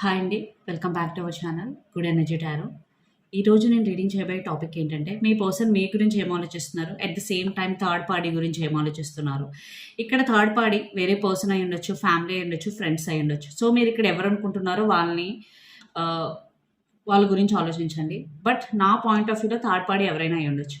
Hi అండి. Welcome back to our channel good energy tarot ఈరోజు నేను రీడింగ్ చేయబోయే టాపిక్ ఏంటంటే మీ పర్సన్ మీ గురించి ఏం ఆలోచిస్తున్నారు? At the same time third party గురించి ఏం ఆలోచిస్తున్నారు? ఇక్కడ థర్డ్ పార్టీ వేరే పర్సన్ అయి ఉండొచ్చు ఫ్యామిలీ అయి ఉండొచ్చు ఫ్రెండ్స్ అయి ఉండొచ్చు. సో మీరు ఇక్కడ ఎవరు అనుకుంటున్నారో వాళ్ళని uh, వాళ్ళ గురించి ఆలోచించండి. బట్ నా పాయింట్ ఆఫ్ వ్యూలో థర్డ్ పార్టీ ఎవరైనా అయి ఉండొచ్చు.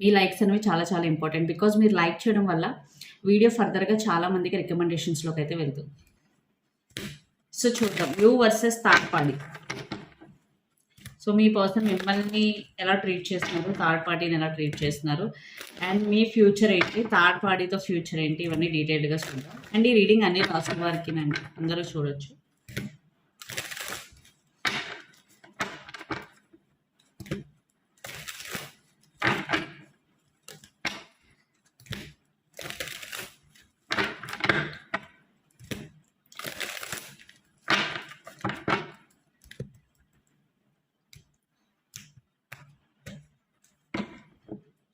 మీ లైక్స్ అనేవి చాలా చాలా ఇంపార్టెంట్ బికాజ్ మీరు లైక్ చేయడం వల్ల వీడియో ఫర్దర్గా చాలా మందికి రికమెండేషన్స్లోకి అయితే వెళ్తుంది. సో చూద్దాం. You versus third party so me person మిమ్మల్ని ఎలా ట్రీట్ చేస్తున్నారు? థర్డ్ పార్టీని ఎలా ట్రీట్ చేస్తున్నారు? అండ్ మీ ఫ్యూచర్ ఏంటి? థర్డ్ పార్టీతో ఫ్యూచర్ ఏంటి? ఇవన్నీ డీటెయిల్గా చూద్దాం. అండ్ ఈ రీడింగ్ అన్ని రాసిన వారికి నండి అందరూ చూడొచ్చు.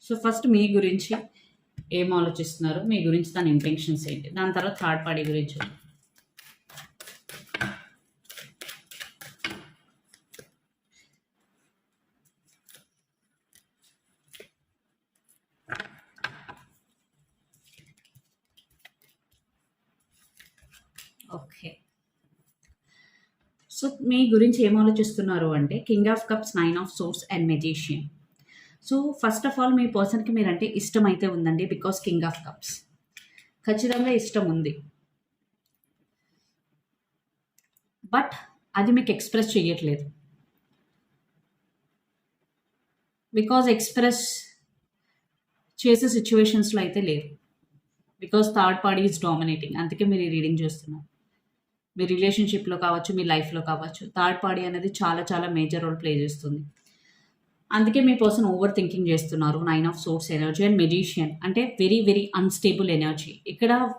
సో ఫస్ట్ మీ గురించి ఏం ఆలోచిస్తున్నారు? మీ గురించి దాని ఇంటెన్షన్స్ ఏంటి? దాని తర్వాత థర్డ్ పార్టీ గురించి ఓకే. సో మీ గురించి ఏం ఆలోచిస్తున్నారు అంటే king of cups nine of swords and magician so first of all మీ పర్సన్కి మీరంటే ఇష్టం అయితే ఉందండి బికాస్ కింగ్ ఆఫ్ కప్స్ ఖచ్చితంగా ఇష్టం ఉంది. బట్ అది మీకు ఎక్స్ప్రెస్ చేయట్లేదు బికాజ్ ఎక్స్ప్రెస్ చేసే సిచ్యువేషన్స్లో అయితే లేదు because third party is dominating అందుకే మీరు ఈ రీడింగ్ చూస్తున్నారు. మీ రిలేషన్షిప్లో కావచ్చు మీ లైఫ్లో కావచ్చు థర్డ్ పార్టీ అనేది చాలా చాలా మేజర్ రోల్ ప్లే చేస్తుంది. అందుకే మీ పర్సన్ ఓవర్ థింకింగ్ చేస్తున్నారు. Nine of swords energy and magician అంటే వెరీ వెరీ అన్స్టేబుల్ ఎనర్జీ ఇక్కడ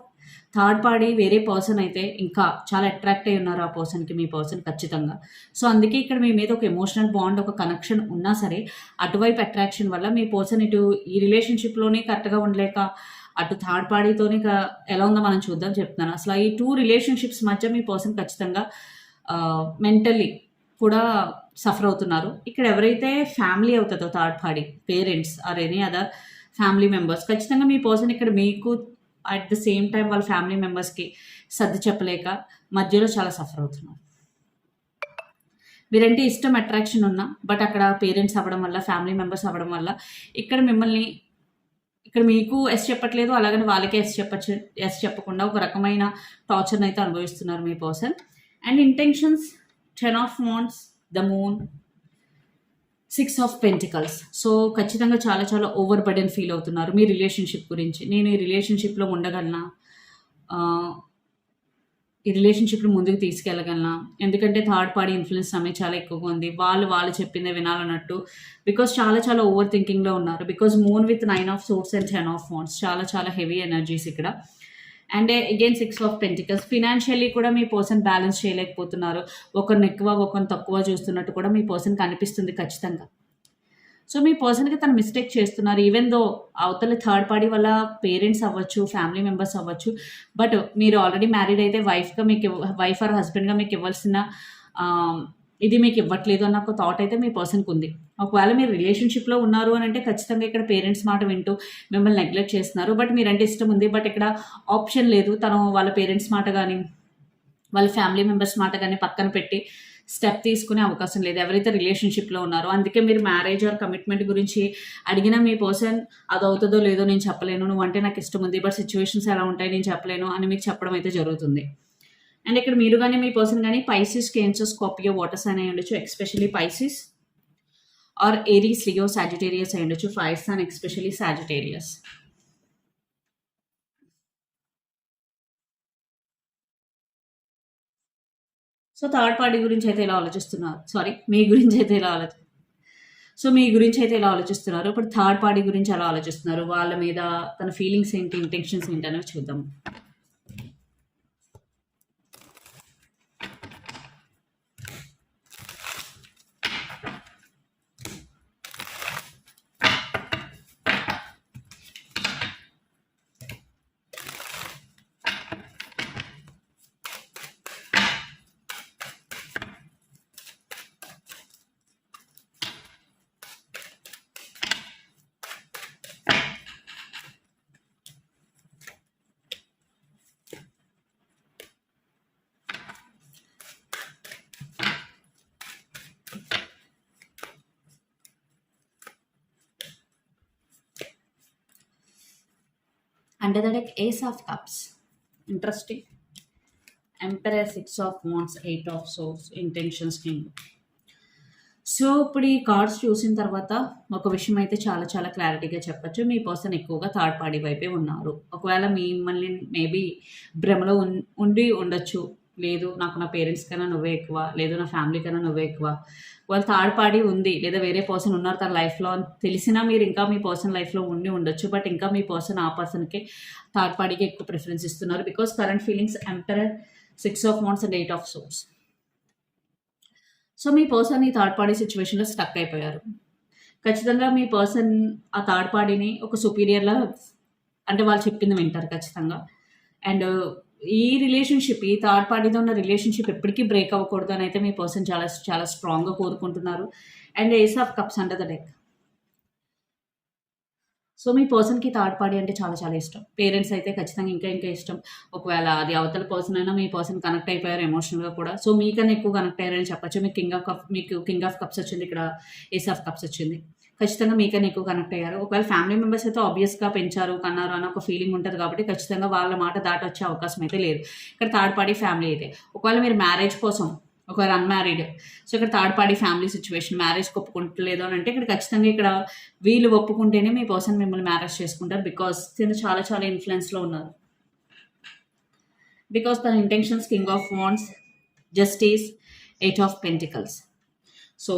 థర్డ్ పార్టీ వేరే పర్సన్ అయితే ఇంకా చాలా అట్రాక్ట్ అయి ఉన్నారు ఆ పర్సన్కి మీ పర్సన్ ఖచ్చితంగా. సో అందుకే ఇక్కడ మీ మీద ఒక ఎమోషనల్ బాండ్ ఒక కనెక్షన్ ఉన్నా సరే అటువైపు అట్రాక్షన్ వల్ల మీ పర్సన్ ఇటు ఈ రిలేషన్షిప్లోనే కరెక్ట్గా ఉండలేక అటు థర్డ్ పార్టీతోనే క- ఎలా ఉందో మనం చూద్దాం చెప్తున్నాను. అసలు ఈ టూ రిలేషన్షిప్స్ మధ్య మీ పర్సన్ ఖచ్చితంగా మెంటల్లీ కూడా సఫర్ అవుతున్నారు. ఇక్కడ ఎవరైతే ఫ్యామిలీ అవుతుందో third party parents or any other family members ఖచ్చితంగా మీ పర్సన్ ఇక్కడ మీకు అట్ ద సేమ్ టైం వాళ్ళ ఫ్యామిలీ మెంబర్స్కి సర్ది చెప్పలేక మధ్యలో చాలా సఫర్ అవుతున్నారు. మీరంటే ఇష్టం అట్రాక్షన్ ఉన్నా బట్ అక్కడ పేరెంట్స్ అవ్వడం వల్ల ఫ్యామిలీ మెంబర్స్ అవ్వడం వల్ల ఇక్కడ మిమ్మల్ని ఇక్కడ మీకు ఎస్ చెప్పట్లేదు అలాగని వాళ్ళకే ఎస్ చెప్పచ్చు ఎస్ చెప్పకుండా ఒక రకమైన టార్చర్ని అయితే అనుభవిస్తున్నారు మీ person. And intentions ten of wands the moon six of pentacles so ఖచ్చితంగా చాలా చాలా ఓవర్ బర్డెన్ ఫీల్ అవుతున్నారు మీ రిలేషన్షిప్ గురించి. నేను ఈ రిలేషన్షిప్లో ఉండగలనా? ఈ రిలేషన్షిప్ని ముందుకు తీసుకెళ్ళగలనా? ఎందుకంటే థర్డ్ పార్టీ ఇన్ఫ్లుయెన్స్ సమయం చాలా ఎక్కువగా ఉంది. వాళ్ళు వాళ్ళు చెప్పిందే వినాలన్నట్టు. బికాస్ చాలా చాలా ఓవర్ థింకింగ్లో ఉన్నారు. Because moon with nine of swords and ten of phones చాలా చాలా హెవీ ఎనర్జీస్ ఇక్కడ. And again six of pentacles financially కూడా మీ పర్సన్ బ్యాలెన్స్ చేయలేకపోతున్నారు. ఒకరిని ఎక్కువ ఒకరిని తక్కువ చూస్తున్నట్టు కూడా మీ పర్సన్ కనిపిస్తుంది ఖచ్చితంగా. సో మీ పర్సన్కి తను మిస్టేక్ చేస్తున్నారు ఈవెన్ దో అవతల థర్డ్ పార్టీ వల్ల పేరెంట్స్ అవ్వచ్చు ఫ్యామిలీ మెంబర్స్ అవ్వచ్చు బట్ మీరు ఆల్రెడీ మ్యారీడ్ అయితే వైఫ్గా మీకు వైఫ్ ఆర్ హస్బెండ్గా మీకు ఇవ్వాల్సిన um, ఇది మీకు ఇవ్వట్లేదు అన్న ఒక థాట్ అయితే మీ పర్సన్కి ఉంది. ఒకవేళ మీరు రిలేషన్షిప్లో ఉన్నారు అని అంటే ఖచ్చితంగా ఇక్కడ పేరెంట్స్ మాట వింటూ మిమ్మల్ని నెగ్లెక్ట్ చేస్తున్నారు. బట్ మీరంటే ఇష్టం ఉంది. బట్ ఇక్కడ ఆప్షన్ లేదు. తను వాళ్ళ పేరెంట్స్ మాట కానీ వాళ్ళ ఫ్యామిలీ మెంబర్స్ మాట కానీ పక్కన పెట్టి స్టెప్ తీసుకునే అవకాశం లేదు. ఎవరైతే రిలేషన్షిప్లో ఉన్నారో అందుకే మీరు మ్యారేజ్ ఆర్ కమిట్మెంట్ గురించి అడిగినా మీ పర్సన్ అది అవుతుందో లేదో నేను చెప్పలేను. నువ్వు అంటే నాకు ఇష్టం ఉంది. బట్ సిచ్యువేషన్స్ ఎలా ఉంటాయి? నేను చెప్పలేను అని మీకు చెప్పడం అయితే జరుగుతుంది. అండ్ ఇక్కడ మీరు కానీ మీ పర్సన్ కానీ పైసిస్ కేన్సర్ స్కాపియో వాటర్స్ అని ఉండొచ్చు especially Pisces or Aries Leo Sagittarius అయి ఉండొచ్చు fire sign especially Sagittarius so third party గురించి అయితే ఇలా ఆలోచిస్తున్నారు. సారీ మీ గురించి అయితే ఇలా ఆలోచి సో మీ గురించి అయితే ఇలా ఆలోచిస్తున్నారు. ఇప్పుడు థర్డ్ పార్టీ గురించి ఎలా ఆలోచిస్తున్నారు. వాళ్ళ మీద తన ఫీలింగ్స్ ఏంటి ఇంటెన్షన్స్ ఏంటి అనేవి చూద్దాం. Under the deck, Ace of Cups. Interesting. Emperor, Six of Wands, Eight of Swords, Intentions, King. So ఇప్పుడు ఈ కార్డ్స్ చూసిన తర్వాత ఒక విషయం అయితే చాలా చాలా క్లారిటీగా చెప్పొచ్చు మీ పర్సన్ ఎక్కువగా థర్డ్ పార్టీ వైపే ఉన్నారు ఒకవేళ మిమ్మల్ని మేబీ భ్రమలో ఉండి ఉండొచ్చు లేదు నాకు నా పేరెంట్స్ కన్నా నువ్వే ఎక్కువ లేదు నా ఫ్యామిలీ కన్నా నువ్వే ఎక్కువ. వాళ్ళు థర్డ్ పార్టీ ఉంది లేదా వేరే పర్సన్ ఉన్నారు తన లైఫ్లో అని తెలిసినా మీరు ఇంకా మీ పర్సన్ లైఫ్లో ఉండి ఉండొచ్చు బట్ ఇంకా మీ పర్సన్ ఆ పర్సన్కి థర్డ్ పార్టీకి ఎక్కువ ప్రిఫరెన్స్ ఇస్తున్నారు because current feelings emperor six of wands and eight of swords so me person ఈ థర్డ్ పార్టీ సిచ్యువేషన్లో స్టక్ అయిపోయారు. ఖచ్చితంగా మీ పర్సన్ ఆ థర్డ్ పార్టీని ఒక సుపీరియర్లా అంటే వాళ్ళు చెప్పింది వింటారు ఖచ్చితంగా. అండ్ ఈ రిలేషన్షిప్ ఈ థర్డ్ పార్టీతో ఉన్న రిలేషన్షిప్ ఎప్పటికీ బ్రేక్ అవ్వకూడదు అని అయితే మీ పర్సన్ చాలా చాలా స్ట్రాంగ్గా కోరుకుంటున్నారు. And ace of cups under the deck so మీ పర్సన్కి థర్డ్ పార్టీ అంటే చాలా చాలా ఇష్టం. పేరెంట్స్ అయితే ఖచ్చితంగా ఇంకా ఇంకా ఇష్టం. ఒకవేళ అది అవతల పర్సన్ అయినా మీ పర్సన్ కనెక్ట్ అయిపోయారు ఎమోషనల్గా కూడా. సో మీకన్నా ఎక్కువ కనెక్ట్ అయ్యారని చెప్పొచ్చు. మీకు కింగ్ ఆఫ్ కప్ మీకు కింగ్ ఆఫ్ కప్స్ వచ్చింది ఇక్కడ. ఏస్ ఆఫ్ కప్స్ వచ్చింది. ఖచ్చితంగా మీకన్నా ఎక్కువ కనెక్ట్ అయ్యారు. ఒకవేళ ఫ్యామిలీ మెంబర్స్ అయితే ఆబ్వియస్గా పెంచారు కన్నారు అని ఒక ఫీలింగ్ ఉంటుంది కాబట్టి ఖచ్చితంగా వాళ్ళ మాట దాటొచ్చే వచ్చే అవకాశం అయితే లేదు. ఇక్కడ థర్డ్ పార్టీ ఫ్యామిలీ అయితే. ఒకవేళ మీరు మ్యారేజ్ కోసం ఒకవేళ అన్మ్యారీడ్ సో ఇక్కడ third party family situation marriage ఒప్పుకుంటలేదు అని అంటే ఇక్కడ ఖచ్చితంగా ఇక్కడ వీళ్ళు ఒప్పుకుంటేనే మీ పర్సన్ మిమ్మల్ని మ్యారేజ్ చేసుకుంటారు బికాస్ తిను చాలా చాలా ఇన్ఫ్లుయెన్స్లో ఉన్నారు. బికాస్ తన intentions king of wands justice eight of pentacles so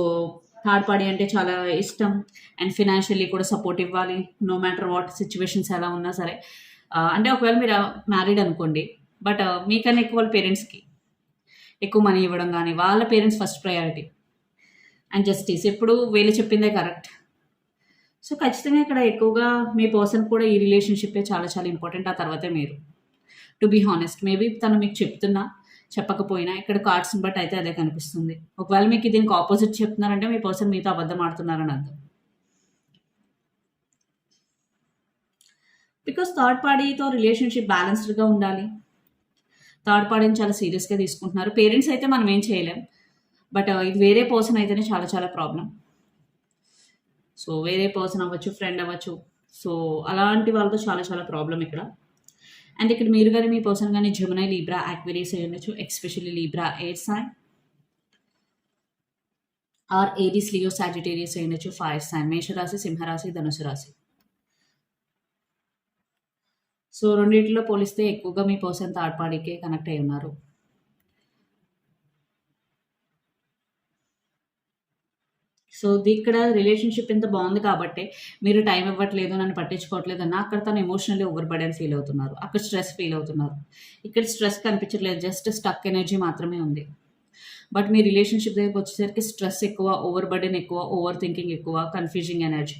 third party అంటే చాలా ఇష్టం. అండ్ ఫినాన్షియల్లీ కూడా సపోర్ట్ ఇవ్వాలి. నో మ్యాటర్ వాట్ సిచ్యువేషన్స్ ఎలా ఉన్నా సరే. అంటే ఒకవేళ మీరు మ్యారీడ్ అనుకోండి బట్ మీకన్నా ఎక్కువ వాళ్ళ పేరెంట్స్కి ఎక్కువ మనీ ఇవ్వడం కానీ వాళ్ళ parents first priority. And justice ఎప్పుడు వీళ్ళు చెప్పిందే కరెక్ట్. సో ఖచ్చితంగా ఇక్కడ ఎక్కువగా మీ పర్సన్ కూడా ఈ రిలేషన్షిప్పే చాలా చాలా ఇంపార్టెంట్. ఆ తర్వాతే మీరు. టు బీ హానెస్ట్ మేబీ తను మీకు చెప్తున్నా చెప్పకపోయినా ఇక్కడ కార్డ్స్ని బట్టి అయితే అదే కనిపిస్తుంది. ఒకవేళ మీకు దీనికి ఆపోజిట్ చెప్తున్నారంటే మీ పర్సన్ మీతో అబద్ధం ఆడుతున్నారని అర్థం. బికాస్ థర్డ్ పార్టీతో రిలేషన్షిప్ బ్యాలెన్స్డ్గా ఉండాలి. థర్డ్ పార్టీని చాలా సీరియస్గా తీసుకుంటున్నారు. పేరెంట్స్ అయితే మనం ఏం చేయలేం. బట్ ఇది వేరే పర్సన్ అయితేనే చాలా చాలా ప్రాబ్లం. సో వేరే పర్సన్ అవ్వచ్చు ఫ్రెండ్ అవ్వచ్చు. సో అలాంటి వాళ్ళతో చాలా చాలా ప్రాబ్లం ఇక్కడ. అండ్ ఇక్కడ మీరు కానీ మీ పర్సన్ కానీ జమునై లీబ్రా యాక్వరీస్ అయి ఉండొచ్చు especially Libra air sign. Or Aries Leo Sagittarius అయి ఉండొచ్చు ఫైర్ సైన్. మేషరాశి సింహరాశి ధనుసు రాశి సో రెండింటిలో పోలిస్తే ఎక్కువగా మీ పర్సన్ థర్డ్ పార్టీకే కనెక్ట్ అయి ఉన్నారు. సో ఇక్కడ రిలేషన్షిప్ ఎంత బాగుంది కాబట్టి మీరు టైం ఇవ్వట్లేదు నన్ను పట్టించుకోవట్లేదు అన్న అక్కడ తను ఎమోషనల్లీ ఓవర్ బర్డెన్ ఫీల్ అవుతున్నారు. అక్కడ స్ట్రెస్ ఫీల్ అవుతున్నారు. ఇక్కడ స్ట్రెస్ కనిపించట్లేదు జస్ట్ స్టక్ ఎనర్జీ మాత్రమే ఉంది. బట్ మీ రిలేషన్షిప్ దగ్గరికి వచ్చేసరికి స్ట్రెస్ ఎక్కువ ఓవర్ బర్డెన్ ఎక్కువ ఓవర్ థింకింగ్ ఎక్కువ కన్ఫ్యూజింగ్ ఎనర్జీ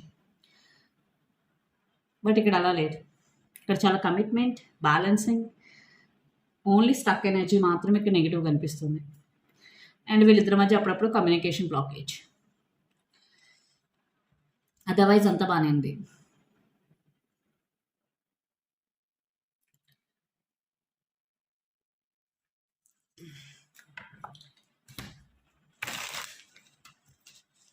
బట్ ఇక్కడ అలా లేదు. ఇక్కడ చాలా commitment balancing only stuck energy మాత్రమే ఇక్కడ నెగిటివ్ కనిపిస్తుంది. అండ్ వీళ్ళిద్దరి మధ్య అప్పుడప్పుడు కమ్యూనికేషన్ బ్లాకేజ్ అదర్వైజ్ అంతా బాగానే ఉంది.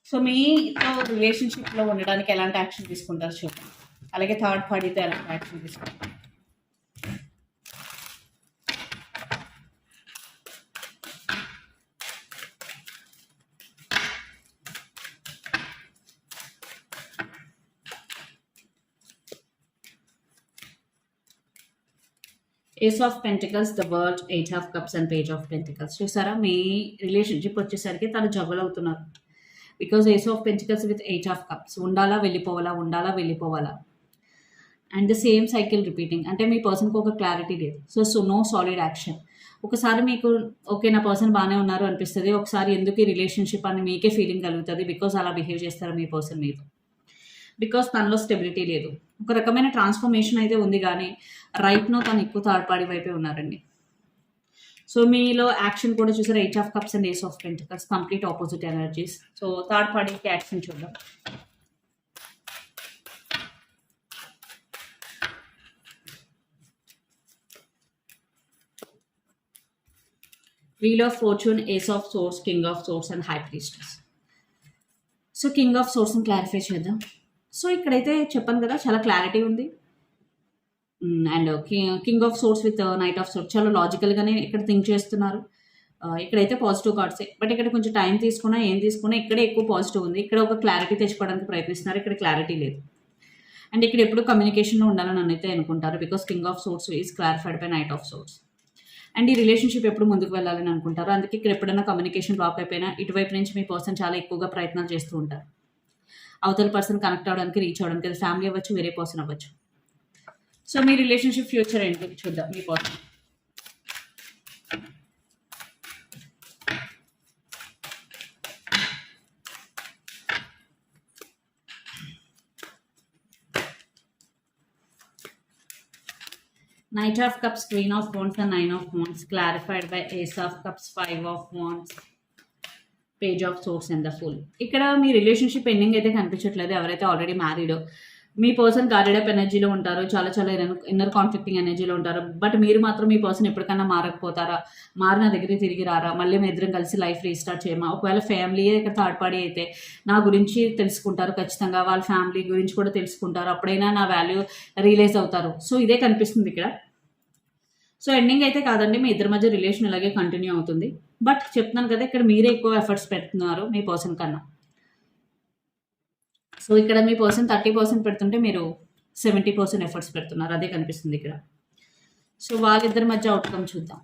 సో మీతో రిలేషన్షిప్లో ఉండడానికి ఎలాంటి యాక్షన్ తీసుకుంటారు చూద్దాం. అలాగే థర్డ్ పార్టీతో ఎలాంటి యాక్షన్ తీసుకుంటారు? Ace of pentacles the world eight of cups and page of pentacles చూసారా? మీ రిలేషన్షిప్ వచ్చేసరికి తను జగల్ అవుతున్నారు. Because ace of pentacles with eight of cups ఉండాలా వెళ్ళిపోవాలా ఉండాలా వెళ్ళిపోవాలా? And the same cycle repeating అంటే మీ పర్సన్కి ఒక క్లారిటీ లేదు. So so no solid action ఒకసారి మీకు ఓకే నా పర్సన్ బాగానే ఉన్నారు అనిపిస్తుంది. ఒకసారి ఎందుకు ఈ రిలేషన్షిప్ అని మీకే ఫీలింగ్ కలుగుతుంది? బికాజ్ అలా బిహేవ్ చేస్తారు మీ పర్సన్ మీతో బికాస్ తనలో స్టెబిలిటీ లేదు. ఒక రకమైన ట్రాన్స్ఫర్మేషన్ అయితే ఉంది కానీ రైట్నో తను ఎక్కువ థర్డ్ పార్టీ వైపే ఉన్నారండి. సో మీలో యాక్షన్ కూడా చూసారు? Eight of cups and ace of pentacles complete opposite energies so third పార్టీకి యాక్షన్ చూద్దాం. Wheel of fortune ace of swords king of swords and high priestess so king of సోర్స్ని clarify చేద్దాం. So ఇక్కడైతే చెప్పాను కదా చాలా clarity ఉంది. And king of swords with knight of swords చాలా లాజికల్గానే ఇక్కడ థింక్ చేస్తున్నారు. Uh, ఇక్కడైతే పాజిటివ్ కార్డ్సే బట్ ఇక్కడ కొంచెం టైం తీసుకున్నా ఏం తీసుకున్నా ఇక్కడే ఎక్కువ పాజిటివ్ ఉంది. ఇక్కడ ఒక క్లారిటీ తెచ్చుకోవడానికి ప్రయత్నిస్తున్నారు. ఇక్కడ క్లారిటీ లేదు. అండ్ ఇక్కడ ఎప్పుడు కమ్యూనికేషన్లో ఉండాలని అయితే అనుకుంటారు. Because king of swords is clarified by knight of swords and ఈ రిలేషన్షిప్ ఎప్పుడు ముందుకు వెళ్ళాలని అనుకుంటారు. అందుకే ఇక్కడ ఎప్పుడైనా కమ్యూనికేషన్ బ్లాక్ అయిపోయినా ఇటువైపు నుంచి మీ పర్సన్ చాలా ఎక్కువగా ప్రయత్నాలు చేస్తూ ఉంటారు. అవతల పర్సన్ కనెక్ట్ అవ్వడానికి రీచ్ అవ్వడానికి అది ఫ్యామిలీ అవ్వచ్చు వేరే పర్సన్ అవ్వచ్చు. సో మీ రిలేషన్షిప్ ఫ్యూచర్ ఏంటి? చూద్దాం మీ person Knight of Cups, Queen of Wands, and Nine of Wands, clarified by Ace of Cups, Five of Wands, page of swords and the fool ఇక్కడ మీ relationship ending అయితే కనిపించట్లేదు. ఎవరైతే already మ్యారీడో మీ person guarded up ఎనర్జీలో ఉంటారు చాలా చాలా ఇన్నర్ కాన్ఫ్లిక్టింగ్ ఎనర్జీలో ఉంటారు బట్ మీరు మాత్రం మీ పర్సన్ ఎప్పటికైనా మారకపోతారా? మారిన దగ్గరికి తిరిగి రారా? మళ్ళీ మీ ఇద్దరం కలిసి లైఫ్ రీస్టార్ట్ చేయమా? ఒకవేళ ఫ్యామిలీ ఇక్కడ థర్డ్ పార్టీ అయితే నా గురించి తెలుసుకుంటారు ఖచ్చితంగా. వాళ్ళ ఫ్యామిలీ గురించి కూడా తెలుసుకుంటారు. అప్పుడైనా నా వాల్యూ రియలైజ్ అవుతారు. సో ఇదే కనిపిస్తుంది ఇక్కడ. సో ఎండింగ్ అయితే కాదండి మీ ఇద్దరి మధ్య రిలేషన్ ఇలాగే కంటిన్యూ అవుతుంది. బట్ చెప్తున్నాను కదా ఇక్కడ మీరే ఎక్కువ ఎఫర్ట్స్ పెడుతున్నారు మీ పర్సన్ కన్నా. సో ఇక్కడ మీ పర్సన్ థర్టీ పర్సెంట్ పెడుతుంటే మీరు సెవెంటీ పర్సెంట్ ఎఫర్ట్స్ పెడుతున్నారు. అదే కనిపిస్తుంది ఇక్కడ. సో వాళ్ళిద్దరి మధ్య అవుట్కమ్ చూద్దాం.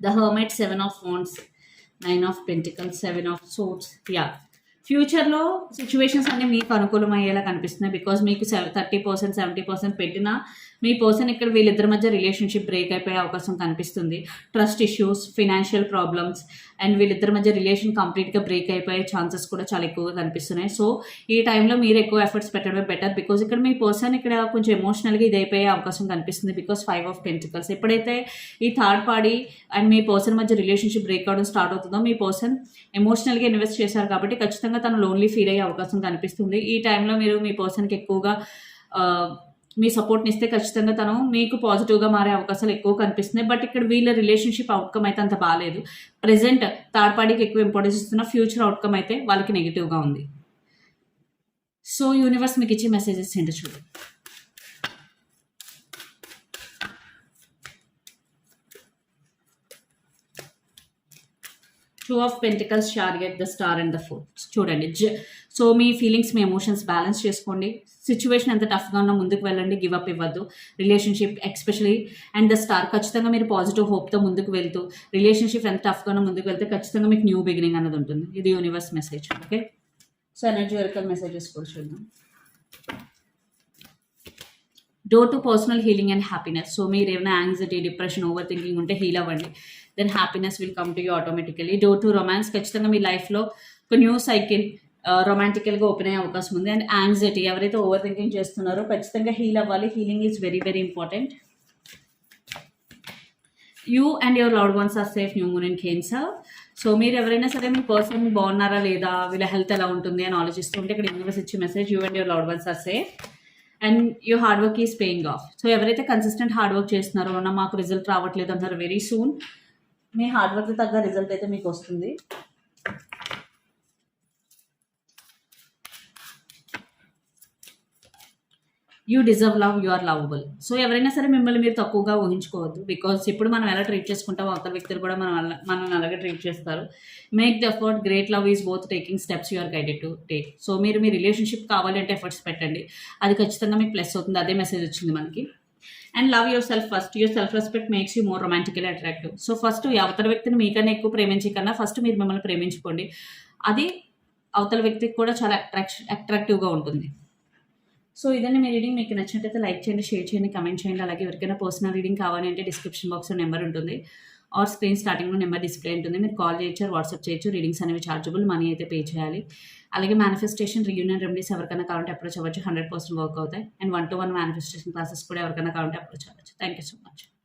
The hermit seven of wands nine of pentacles seven of swords. Yeah ఫ్యూచర్లో సిచ్యువేషన్స్ అన్ని మీకు అనుకూలం అయ్యేలా కనిపిస్తున్నాయి. బికాజ్ మీకు థర్టీ పర్సెంట్ సెవెంటీ పర్సెంట్ పెట్టినా మీ పర్సన్ ఇక్కడ వీళ్ళిద్దరి మధ్య రిలేషన్షిప్ బ్రేక్ అయిపోయే అవకాశం కనిపిస్తుంది. Trust issues financial problems and వీళ్ళిద్దరి మధ్య రిలేషన్ కంప్లీట్గా బ్రేక్ అయిపోయే ఛాన్సెస్ కూడా చాలా ఎక్కువగా కనిపిస్తున్నాయి. సో ఈ టైంలో మీరు ఎక్కువ ఎఫర్ట్స్ పెట్టడమే బెటర్. బికాజ్ ఇక్కడ మీ పర్సన్ ఇక్కడ కొంచెం ఎమోషనల్గా ఇది అయిపోయే అవకాశం కనిపిస్తుంది. Because five of pentacles. ఎప్పుడైతే ఈ థర్డ్ పార్టీ అండ్ మీ పర్సన్ మధ్య రిలేషన్షిప్ బ్రేక్ అవడం స్టార్ట్ అవుతుందో మీ పర్సన్ ఎమోషనల్గా ఇన్వెస్ట్ చేశారు కాబట్టి ఖచ్చితంగా తను లోన్లీ ఫీల్ అయ్యే అవకాశం కనిపిస్తుంది. ఈ టైంలో మీరు మీ పర్సన్కి ఎక్కువగా మీ సపోర్ట్ని ఇస్తే ఖచ్చితంగా తను మీకు పాజిటివ్గా మారే అవకాశాలు ఎక్కువ కనిపిస్తున్నాయి. బట్ ఇక్కడ వీళ్ళ రిలేషన్షిప్ అవుట్కమ్ అయితే అంత బాగాలేదు ప్రజెంట్ థర్డ్ పార్టీకి ఎక్కువ ఇంపార్టెన్స్ ఇస్తున్న ఫ్యూచర్ అవుట్కమ్ అయితే వాళ్ళకి నెగిటివ్గా ఉంది. సో యూనివర్స్ మీకు ఇచ్చే మెసేజెస్ ఏంటో చూడు. Two of pentacles షార్గెట్ the star and the fool చూడండి జ సో మీ ఫీలింగ్స్ మీ ఎమోషన్స్ బ్యాలెన్స్ చేసుకోండి. సిచ్యువేషన్ ఎంత టఫ్గా ఉన్నా ముందుకు వెళ్ళండి గివ్ అప్ ఇవ్వద్దు. Relationship especially and the star ఖచ్చితంగా మీరు పాజిటివ్ హోప్తో ముందుకు వెళ్తూ రిలేషన్షిప్ ఎంత టఫ్గా ఉన్నా ముందుకు వెళ్తే ఖచ్చితంగా మీకు న్యూ బిగినింగ్ అనేది ఉంటుంది. ఇది universe message okay so energy oracle messages కూడా చూద్దాం. Door to personal healing and happiness so మీరు ఏమైనా యాంగ్జైటీ డిప్రెషన్ ఓవర్ థింకింగ్ ఉంటే హీల్ అవ్వండి. Then happiness will come to you automatically door to romance ఖచ్చితంగా మీ లైఫ్లో ఒక న్యూ సైకిల్ రొమాంటికల్గా ఓపెన్ అయ్యే అవకాశం ఉంది. అండ్ యాంగ్జైటీ ఎవరైతే ఓవర్ థింకింగ్ చేస్తున్నారో ఖచ్చితంగా హీల్ అవ్వాలి. Healing is very very important you and your loved ones are safe new moon and cancer so మీరు ఎవరైనా సరే మీ పర్సన్ బాగున్నారా లేదా వీళ్ళ హెల్త్ ఎలా ఉంటుంది అని ఆలోచిస్తుంటే ఇక్కడ యూనివర్స్ ఇచ్చే message you and your loved ones are safe and you hard work is paying off so ఎవరైతే కన్సిస్టెంట్ హార్డ్ వర్క్ చేస్తున్నారో మాకు రిజల్ట్ రావట్లేదు అంటారు వెరీ సూన్ మీ హార్డ్ వర్క్ తగ్గ రిజల్ట్ అయితే మీకు వస్తుంది. You deserve love you are lovable so ఎవరైనా సరే మిమ్మల్ని మీరు తక్కువగా ఊహించుకోవద్దు. బికాస్ ఇప్పుడు మనం ఎలా ట్రీట్ చేసుకుంటామో అవతల వ్యక్తులు కూడా మనం మనల్ని అలాగే ట్రీట్ చేస్తారు. Make the effort great love is both taking steps you're guided to take so మీరు మీ రిలేషన్షిప్ కావాలంటే ఎఫర్ట్స్ పెట్టండి. అది ఖచ్చితంగా మీకు ప్లస్ అవుతుంది. అదే మెసేజ్ వచ్చింది మనకి. And love yourself first your self respect makes you more romantically attractive so first అవతల వ్యక్తిని మీకన్నా ఎక్కువ ప్రేమించే కన్నా ఫస్ట్ మీరు మిమ్మల్ని ప్రేమించుకోండి. అది అవతల వ్యక్తికి కూడా చాలా అట్రాక్షన్ అట్రాక్టివ్గా ఉంటుంది. సో ఇదండి మీ రీడింగ్. మీకు నచ్చినట్టయితే లైక్ చేయండి షేర్ చేయండి కమెంట్ చేయండి. అలాగే ఎవరికైనా పర్సనల్ రీడింగ్ కావాలంటే డిస్క్రిప్షన్ బాక్స్లో నెంబర్ ఉంటుంది. ఆర్ స్క్రీన్ స్టార్టింగ్లో నెంబర్ డిస్ప్లే ఉంటుంది. మీరు కాల్ చేయొచ్చు వాట్సాప్ చేయొచ్చు. రీడింగ్స్ అనేవి చార్జబుల్ మనీ అయితే పే చేయాలి. అలాగే మేనిఫెస్టేషన్ రీయూనియన్ రెమెడీస్ ఎవరికైనా కావాలంటే అప్రోచ్ అవ్వచ్చు. హండ్రెడ్ పర్సెంట్ వర్క్ అవుతాయి. And one to one manifestation classes కూడా ఎవరికైనా కావాలంటే అప్రోచ్ అవ్వచ్చు. Thank you so much